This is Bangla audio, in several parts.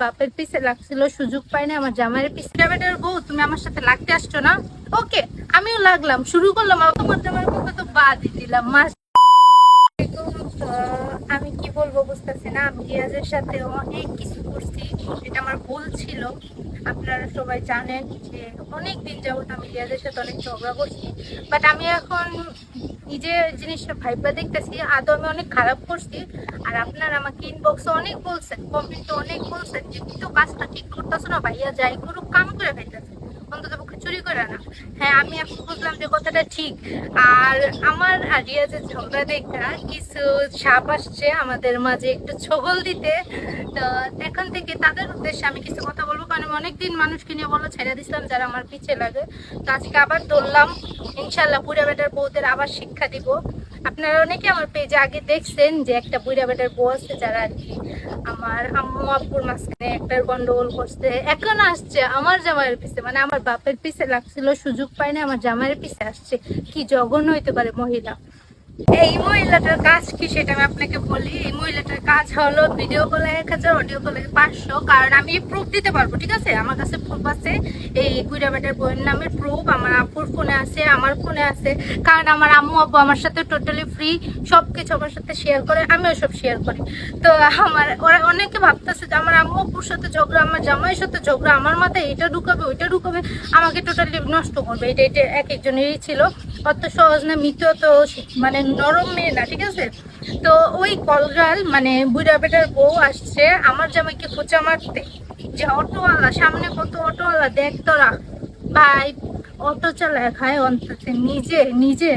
বাপের পিছে লাগছিল, সুযোগ পাই না আমার জামাইয়ের পিছে বেটার বউ, তুমি আমার সাথে লাগতে আসছো না? ওকে, আমিও লাগলাম, শুরু করলাম তোমার জামাইয়ের মুখে তো বাদই দিলাম মাস আমি কি বলব বুঝতেছি না রিয়াজের সাথে অনেক কিছু করছি, এটা আমার ভুল ছিল। আপনারা সবাই জানেন যে অনেক দিন যাবত আমি রিয়াজের সাথে অনেক ঝগড়া করছি বাট আমি এখন নিজে জিনিসটা ভাইবা দেখতেছি, আদৌ আমি অনেক খারাপ করছি, আর আপনার আমাকে ইনবক্সে অনেক বলছেন কমেন্টে অনেক বলছেন যে কিন্তু কাজটা ঠিক করতেছো না ভাইয়া, যাই করুক, কাম করে ফেলতেছে। পক্ষে চুরি করে না হ্যাঁ আমি এখন বুঝলাম যে কথাটা ঠিক। আর আমার আর রিয়াজের ঝগড়া দেখা কিছু সাপ আসছে আমাদের মাঝে একটু ছগল দিতে। তো এখন থেকে তাদের উদ্দেশ্যে আমি কিছু কথা বলব, কারণ অনেকদিন মানুষকে নিয়ে বলো ছেড়ে দিছিলাম যারা আমার পিছিয়ে লাগে। তো আজকে আবার ধরলাম ইনশাল্লাহ পুরা বেটার বউদের আবার শিক্ষা দিব। আপনারা অনেকে আমার পেজে আগে দেখছেন যে একটা বুড়া বেটার বউ আছে যারা আর কি আমার আম্মু আব্বুর মাঝখানে একটা গন্ডগোল করছে, এখন আসছে আমার জামাইয়ের পিছে। মানে আমার বাপের পিছে লাগছিল, সুযোগ পায় না আমার জামাইয়ের পিছে আসছে। কি জঘন্য হইতে পারে মহিলা। এই মহিলাটার কাজ কি সেটা আমি আপনাকে বলি। এই মহিলাটার কাজ হলো ভিডিও কলে এক হাজার অডিও কলে পাঁচশো। কারণ আমি প্রুফ দিতে পারব, ঠিক আছে? আমার কাছে প্রুফ আছে। এই বইয়ের নামের প্রুফ আমার আপুর ফোনে আছে, আমার ফোনে আছে। কারণ আমার আম্মু, আব্বু আমার সাথে টোটালি ফ্রি সব কিছু আমার সাথে শেয়ার করে, আমিও সব শেয়ার করি। তো আমার, ওরা অনেকে ভাবতেছে যে আমার আম্মু, আব্বুর সাথে ঝগড়া, আমার জামাইয়ের সাথে ঝগড়া, আমার মাথায় এটা ঢুকাবে, ওইটা ঢুকাবে আমাকে টোটালি নষ্ট করবে। এটা এটা এক একজনেরই ছিল। অত সহজ না মৃত তো মানে নরম মেয়ে না, ঠিক আছে? তো ওই কলগাল মানে বুড়া বেটার বউ আসছে, আমার জামাইকে খোঁচা মারতে। যে অটোওয়ালা, সামনে কত অটোওয়ালা, দেখ তোরা। ভাই, অটো চালায় খায় অন্তত, নিজে নিজে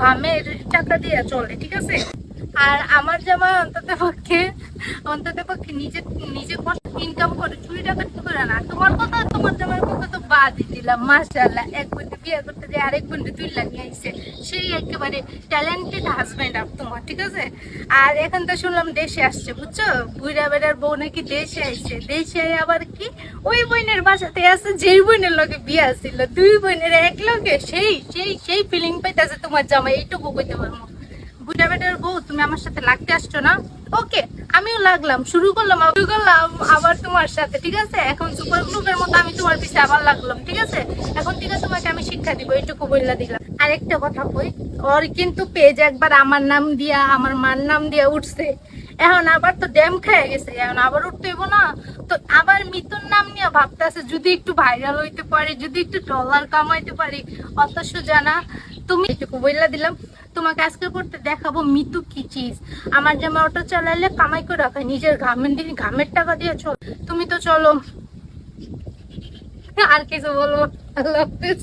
ঘামের টাকা দিয়ে চলে, ঠিক আছে? আর আমার জামা অন্তত পক্ষে অন্তত পক্ষে নিজে নিজে ইনকাম করে, চুরি ডাকাতি করে না। তোমার কথা তোমার তো বাদই দিলাম, মাশাআল্লাহ। এক বন্ধু বিয়ে করতে যে আরেক বন্ধু তুই লাগিয়ে আইছে সেই একেবারে ট্যালেন্টেড হাজব্যান্ড আপ তোমার, ঠিক আছে? আর এখন তো শুনলাম দেশে আসছে, বুঝছ? বুড়া বেড়ার বউ নাকি দেশে আইছে। দেশে আবার কি? ওই বোনের বাসাতে আছে, যেই বোনের লগে বিয়ে ছিল দুই বোনের এক লগে। সেই সেই সেই ফিলিং পাইতেছে তোমার জামাই, এইটুকু কইতে পারব। বউ, তুমি আমার সাথে লাগতে আসছো না? ওকে, আমিও লাগলাম, শুরু করলাম শুরু করলাম, আবার তোমার সাথে, ঠিক আছে? এখন সুপার গ্রুপের মতো আমি তোমার আবার লাগলাম, ঠিক আছে? এখন থেকে তোমাকে আমি শিক্ষা দিব বললা দিলাম। আরেকটা কথা কই, ওর কিন্তু পেজ একবার আমার নাম দিয়া, আমার মার নাম দিয়া উঠছে। এখন আবার তো ড্যাম খেয়ে গেছে, এখন আবার উঠতে হইব না। তো আবার মিতুর নাম নিয়ে ভাবতেছে, যদি একটু ভাইরাল হইতে পারি, যদি একটু ডলার কামাইতে পারি অত সোজা না তুমি এটুকু বইলা দিলাম। তোমাকে আজকে করতে দেখাবো মিতু কি চিজ আমার জামা অটো চালাইলে কামাই করে রাখে, নিজের ঘামের দিন ঘামের টাকা দিয়ে চল তুমি তো চলো। আর কিছু বলব আল্লাহ হাফিজ